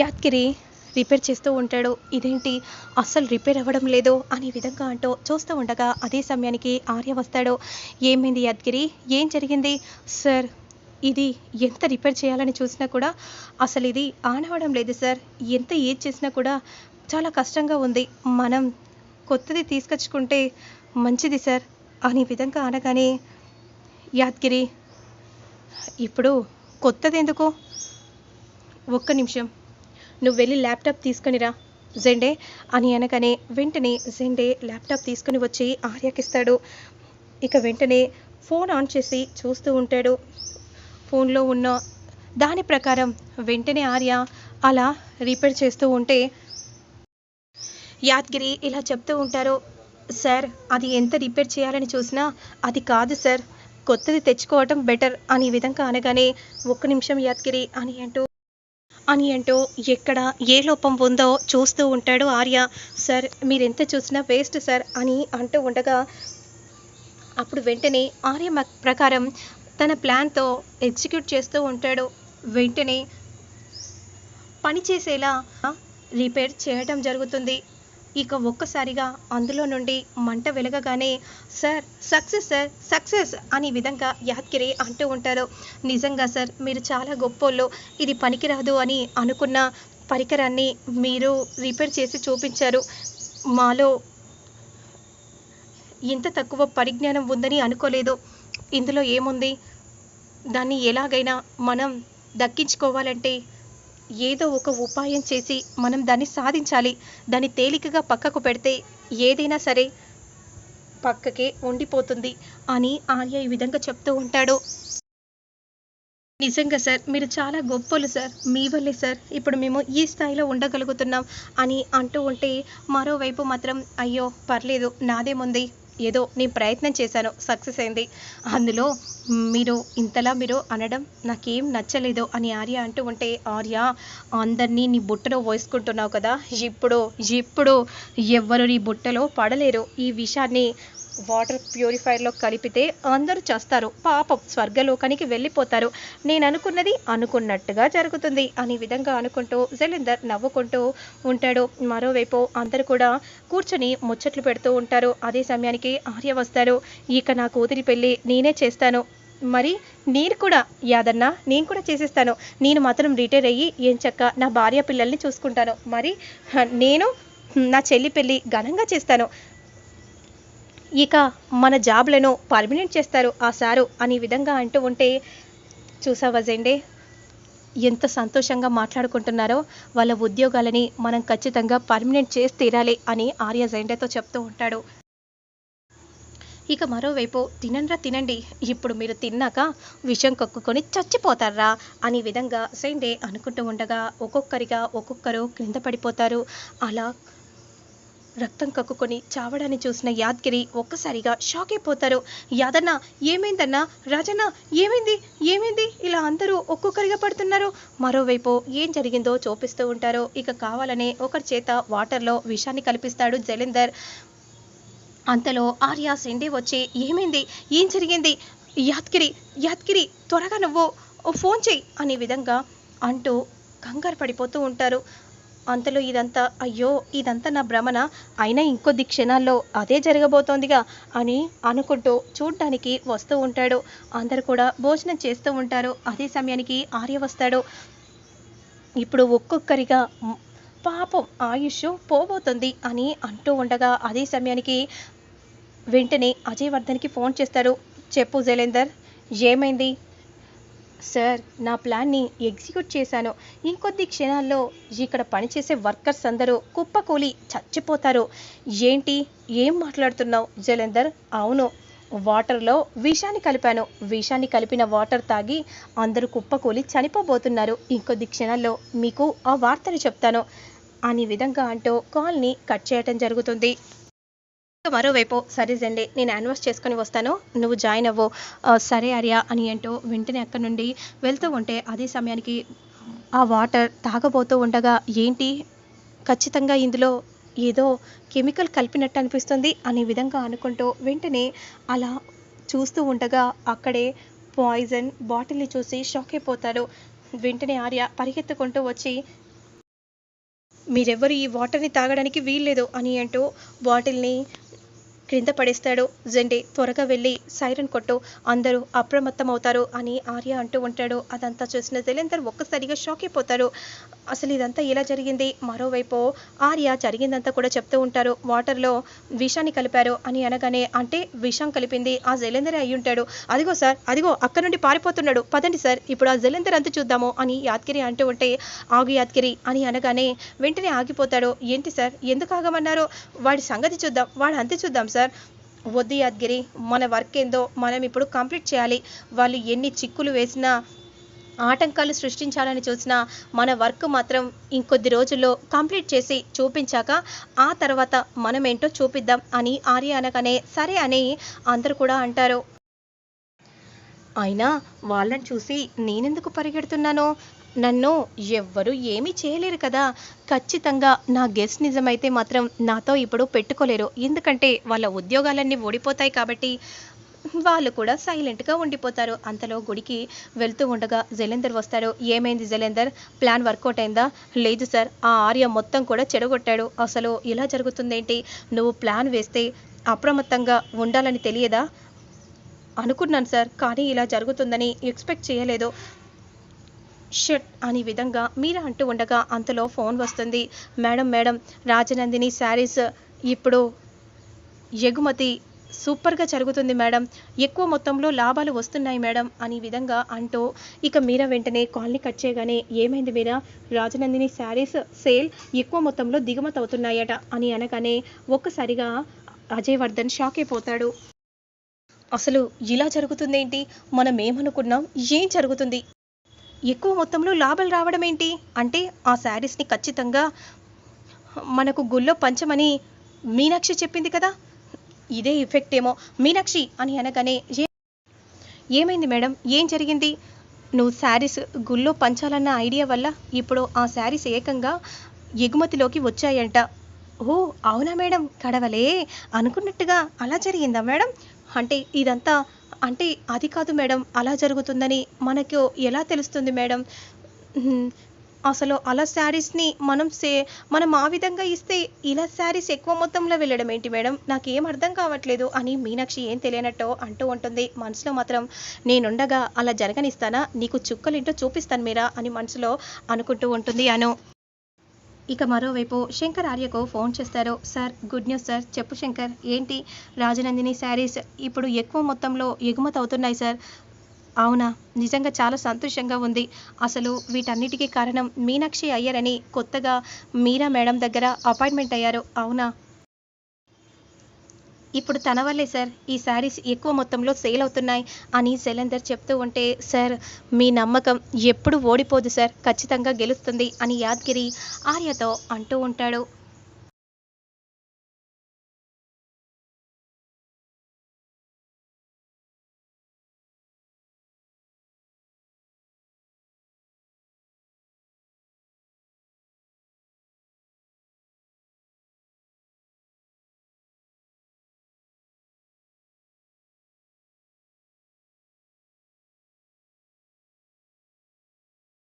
Yadgiri repair చేస్తూ ఉంటాడు. ఇదేంటి? అస్సలు రిపేర్ అవ్వడం లేదు అనే విధంగా అంటూ చూస్తూ ఉండగా అదే సమయానికి ఆర్య వస్తాడు. ఏమైంది యాద్గిరి ఏం జరిగింది? సార్ ఇది ఎంత రిపేర్ చేయాలని చూసినా కూడా అసలు ఇది ఆన్ అవ్వడం లేదు సార్. ఎంత ఏది చేసినా కూడా చాలా కష్టంగా ఉంది. మనం కొత్తది తీసుకొచ్చుకుంటే మంచిది సార్ అనే విధంగా అనగానే యాద్గిరి ఇప్పుడు కొత్తది ఎందుకు? ఒక్క నిమిషం. నువ్వు వెళ్ళి ల్యాప్టాప్ తీసుకునిరా జెండే అని అనగానే వెంటనే జెండే ల్యాప్టాప్ తీసుకుని వచ్చి ఆర్యకిస్తాడు. ఇక వెంటనే ఫోన్ ఆన్ చేసి చూస్తూ ఉంటాడు. ఫోన్లో ఉన్న దాని ప్రకారం వెంటనే ఆర్య అలా రిపేర్ చేస్తూ ఉంటే యాద్గిరి ఇలా చెప్తూ ఉంటారు సార్ అది ఎంత రిపేర్ చేయాలని చూసినా అది కాదు సార్. కొత్తది తెచ్చుకోవటం బెటర్ అని విధంగా అనగానే ఒక్క నిమిషం యాద్గిరి అని అంటూ అని అంటూ ఎక్కడ ఏ లోపం ఉందో చూస్తూ ఉంటాడు ఆర్య. సార్ మీరెంత చూసినా వేస్ట్ సార్ అని అంటూ ఉండగా అప్పుడు వెంటనే ఆర్య ప్రకారం తన ప్లాన్తో ఎగ్జిక్యూట్ చేస్తూ ఉంటాడు. వెంటనే పని చేసేలా రిపేర్ చేయటం జరుగుతుంది. ఇక ఒక్కసారిగా అందులో నుండి మంట వెలగగానే సార్ సక్సెస్ సార్ సక్సెస్ అనే విధంగా యాద్గిరి అంటూ ఉంటారు. నిజంగా సార్ మీరు చాలా గొప్పోళ్ళు. ఇది పనికిరాదు అని అనుకున్న పరికరాన్ని మీరు రిపేర్ చేసి చూపించారు. మాలో ఇంత తక్కువ పరిజ్ఞానం ఉందని అనుకోలేదు. ఇందులో ఏముంది? దాన్ని ఎలాగైనా మనం దక్కించుకోవాలంటే ఏదో ఒక ఉపాయం చేసి మనం దాన్ని సాధించాలి. దాన్ని తేలికగా పక్కకు పెడితే ఏదైనా సరే పక్కకే ఉండిపోతుంది అని ఆర్య ఈ విధంగా చెప్తూ ఉంటాడు. నిజంగా సార్ మీరు చాలా గొప్పలు సార్. మీ వల్లే సార్. ఇప్పుడు మేము ఈ స్థాయిలో ఉండగలుగుతున్నాం అని అంటూ ఉంటే మరోవైపు మాత్రం అయ్యో పర్లేదు నాదేముంది ఏదో నేను ప్రయత్నం చేశాను సక్సెస్ అయింది. అందులో మీరు ఇంతలా మీరు అనడం నాకేం నచ్చలేదు అని ఆర్య అంటూ ఉంటే ఆర్య అందరినీ నీ బుట్టలో వేసుకుంటున్నావు కదా. ఇప్పుడు ఇప్పుడు ఎవ్వరు నీ బుట్టలో పడలేరు. ఈ విషయాన్ని వాటర్ ప్యూరిఫైర్లో కలిపితే అందరూ చేస్తారు. పాపం స్వర్గలోకానికి వెళ్ళిపోతారు. నేను అనుకున్నది అనుకున్నట్టుగా జరుగుతుంది. అనే విధంగా అనుకుంటూ జలిందర్ నవ్వుకుంటూ ఉంటాడు. మరోవైపు అందరూ కూడా కూర్చొని ముచ్చట్లు పెడుతూ ఉంటారు. అదే సమయానికి ఆర్య వస్తారు ఇక నా కూతురి పెళ్ళి నేనే చేస్తాను. మరి నేను కూడా యాదన్న నేను కూడా చేసేస్తాను. నేను మాత్రం రిటైర్ అయ్యి ఏం చక్క నా భార్య పిల్లల్ని చూసుకుంటాను. మరి నేను నా చెల్లి పెళ్ళి ఘనంగా చేస్తాను. ఇక మన జాబ్లను పర్మినెంట్ చేస్తారు ఆ సారు అనే విధంగా అంటూ ఉంటే చూసావా జెండే? ఎంత సంతోషంగా మాట్లాడుకుంటున్నారో వాళ్ళ ఉద్యోగాలని మనం ఖచ్చితంగా పర్మినెంట్ చేసి తీరాలి అని ఆర్య జెండేతో చెప్తూ ఉంటాడు. ఇక మరోవైపు తినండ్రా తినండి ఇప్పుడు మీరు తిన్నాక విషం కక్కుకొని చచ్చిపోతారా అనే విధంగా సెండే అనుకుంటూ ఉండగా ఒక్కొక్కరిగా ఒక్కొక్కరు క్రింద పడిపోతారు. అలా రక్తం కక్కుకొని చావడాన్ని చూసిన యాద్గిరి ఒక్కసారిగా షాక్ అయిపోతారు. యాదన్న ఏమైందన్నా? రాజన్న ఏమైంది? ఏమైంది? ఇలా అందరూ ఒక్కొక్కరిగా పడుతున్నారు. మరోవైపు ఏం జరిగిందో చూపిస్తూ ఉంటారు. ఇక కావాలనే ఒకరి చేత వాటర్లో విషాన్ని కల్పిస్తాడు జలీందర్. అంతలో ఆర్య సెండే వచ్చి ఏమైంది? ఏం జరిగింది? యాద్గిరి యాద్గిరి త్వరగా నువ్వు ఓ ఫోన్ చెయ్యి అనే విధంగా అంటూ కంగారు పడిపోతూ ఉంటారు. అంతలో ఇదంతా అయ్యో ఇదంతా నా భ్రమణ అయినా ఇంకొద్ది క్షణాల్లో అదే జరగబోతోందిగా అని అనుకుంటూ చూడ్డానికి వస్తూ ఉంటాడు. అందరు కూడా భోజనం చేస్తూ ఉంటారు. అదే సమయానికి ఆర్య వస్తాడు. ఇప్పుడు ఒక్కొక్కరిగా పాపం ఆయుష్ పోబోతుంది అని అంటూ ఉండగా అదే సమయానికి వెంటనే అజయ్ వర్ధన్కి ఫోన్ చేస్తాడు. చెప్పు జలేందర్ ఏమైంది? సార్ నా ప్లాన్ని ఎగ్జిక్యూట్ చేశాను. ఇంకొద్ది క్షణాల్లో ఇక్కడ పనిచేసే వర్కర్స్ అందరూ కుప్పకూలి చచ్చిపోతారు. ఏంటి? ఏం మాట్లాడుతున్నావు జలంధర్? అవును వాటర్లో విషాన్ని కలిపాను. విషాన్ని కలిపిన వాటర్ తాగి అందరూ కుప్పకూలి చనిపోబోతున్నారు. ఇంకొద్ది క్షణాల్లో మీకు ఆ వార్తను చెప్తాను. అనే విధంగా అంటూ కాల్ని కట్ చేయటం జరుగుతుంది. మరోవైపు సరే జండి నేను యాన్వర్స్ చేసుకొని వస్తాను. నువ్వు జాయిన్ అవ్వు. సరే ఆర్య అని అంటూ వెంటనే అక్కడి నుండి వెళ్తూ ఉంటే అదే సమయానికి ఆ వాటర్ తాగబోతూ ఉండగా ఏంటి? ఖచ్చితంగా ఇందులో ఏదో కెమికల్ కలిపినట్టు అనిపిస్తుంది అనే విధంగా అనుకుంటూ వెంటనే అలా చూస్తూ ఉండగా అక్కడే పాయిజన్ బాటిల్ని చూసి షాక్ అయిపోతాడు వెంటనే ఆర్య పరిగెత్తుకుంటూ వచ్చి మీరెవ్వరు ఈ వాటర్ని తాగడానికి వీల్లేదు అని అంటూ బాటిల్ని క్రింద పడేస్తాడు. జెండి త్వరగా వెళ్ళి సైరన్ కొట్టు. అందరూ అప్రమత్తం అవుతారు అని ఆర్య అంటూ ఉంటాడు. అదంతా చూసిన జలేందర్ ఒక్కసారిగా షాక్ అయిపోతారు అసలు ఇదంతా ఎలా జరిగింది? మరోవైపు ఆర్య జరిగిందంతా కూడా చెప్తూ ఉంటారు. వాటర్లో విషాన్ని కలిపారు అని అనగానే అంటే విషం కలిపింది ఆ జలేందరే అయి ఉంటాడు. అదిగో సార్ అదిగో అక్కడ నుండి పారిపోతున్నాడు. పదండి సార్ ఇప్పుడు ఆ జలేందర్ అంత చూద్దాము అని యాద్గిరి అంటూ ఉంటే ఆగు యాద్గిరి అని అనగానే వెంటనే ఆగిపోతాడు. ఏంటి సార్ ఎందుకు ఆగమన్నారు? వాడి సంగతి చూద్దాం వాడు అంతే చూద్దాం సార్. వద్దు యాద్గిరి మన వర్క్ ఏందో మనం ఇప్పుడు కంప్లీట్ చేయాలి. వాళ్ళు ఎన్ని చిక్కులు వేసినా ఆటంకాలు సృష్టించాలని చూసినా మన వర్క్ మాత్రం ఇంకొద్ది రోజుల్లో కంప్లీట్ చేసి చూపించాక ఆ తర్వాత మనం ఏంటో చూపిద్దాం అని ఆర్య అనగానే సరే అని అందరూ కూడా అంటారు. అయినా వాళ్ళని చూసి నేనెందుకు పరిగెడుతున్నాను? నన్ను ఎవ్వరు ఏమీ చేయలేరు కదా. ఖచ్చితంగా నా గెస్ట్ నిజమైతే మాత్రం నాతో ఇప్పుడు పెట్టుకోలేరు. ఎందుకంటే వాళ్ళ ఉద్యోగాలన్నీ ఓడిపోతాయి కాబట్టి వాళ్ళు కూడా సైలెంట్గా ఉండిపోతారు. అంతలో గుడికి వెళ్తూ ఉండగా జలేందర్ వస్తారు ఏమైంది జలేందర్ ప్లాన్ వర్కౌట్ అయిందా? లేదు సార్ ఆ ఆర్య మొత్తం కూడా చెడగొట్టాడు. అసలు ఇలా జరుగుతుందేంటి? నువ్వు ప్లాన్ వేస్తే అప్రమత్తంగా ఉండాలని తెలియదా? అనుకున్నాను సార్ కానీ ఇలా జరుగుతుందని ఎక్స్పెక్ట్ చేయలేదు. షట్ అనే విధంగా మీరా అంటూ ఉండగా అంతలో ఫోన్ వస్తుంది. మేడం మేడం రాజనందిని శారీస్ ఇప్పుడు ఎగుమతి సూపర్గా జరుగుతుంది మేడం. ఎక్కువ మొత్తంలో లాభాలు వస్తున్నాయి మేడం అనే విధంగా అంటూ ఇక మీరా వెంటనే కాల్ని కట్ చేయగానే ఏమైంది మీరా? రాజనందిని శారీస్ సేల్ ఎక్కువ మొత్తంలో దిగుమతి అవుతున్నాయట అని అనగానే ఒక్కసారిగా అజయ్ వర్ధన్ షాక్ అయిపోతాడు. అసలు ఇలా జరుగుతుందేంటి? మనం ఏమనుకున్నాం? ఏం జరుగుతుంది? ఎక్కువ మొత్తంలో లాభాలు రావడం ఏంటి? అంటే ఆ శారీస్ని ఖచ్చితంగా మనకు గుళ్ళో పంచమని మీనాక్షి చెప్పింది కదా? ఇదే ఎఫెక్ట్ ఏమో. మీనాక్షి అని అనగానే ఏమైంది మేడం? ఏం జరిగింది? నువ్వు శారీస్ గుళ్ళో పంచాలన్న ఐడియా వల్ల ఇప్పుడు ఆ శారీస్ ఏకంగా ఎగుమతిలోకి వచ్చాయంట. ఓ అవునా మేడం? కడవలే. అనుకున్నట్టుగా అలా జరిగిందా మేడం? అంటే ఇదంతా అంటే అది కాదు మేడం అలా జరుగుతుందని మనకు ఎలా తెలుస్తుంది మేడం? అసలు అలా శారీస్ని మనం సే మనం ఆ విధంగా ఇస్తే ఇలా శారీస్ ఎక్కువ మొత్తంలో వెళ్ళడం ఏంటి మేడం? నాకేం అర్థం కావట్లేదు అని మీనాక్షి ఏం తెలియనట్టు అంటూ ఉంటుంది. మనసులో మాత్రం నేనుండగా అలా జరగనిస్తానా? నీకు చుక్కలేంటో చూపిస్తాను మీరా అని మనసులో అనుకుంటూ ఉంటుంది అను. ఇక మరోవైపు శంకర్ ఆర్యకు ఫోన్ చేస్తారు? Sir good news sir. చెప్పు శంకర్ ఏంటి? రాజనందిని శారీస్ ఇప్పుడు ఎక్కువ మొత్తంలో ఎగుమతి అవుతున్నాయి సార్. అవునా? నిజంగా చాలా సంతోషంగా ఉంది. అసలు వీటన్నిటికీ కారణం మీనాక్షి అయ్యారని కొత్తగా మీరా మేడం దగ్గర అపాయింట్మెంట్ అయ్యారు. అవునా? ఇప్పుడు తన వల్లే సార్. ఈ శారీస్ ఎక్కువ మొత్తంలో సేల్ అవుతున్నాయి అని శైలేందర్ చెప్తూ ఉంటే సార్ మీ నమ్మకం ఎప్పుడు ఓడిపోదు సార్. ఖచ్చితంగా గెలుస్తుంది అని యాద్గిరి ఆర్యతో అంటూ ఉంటాడు.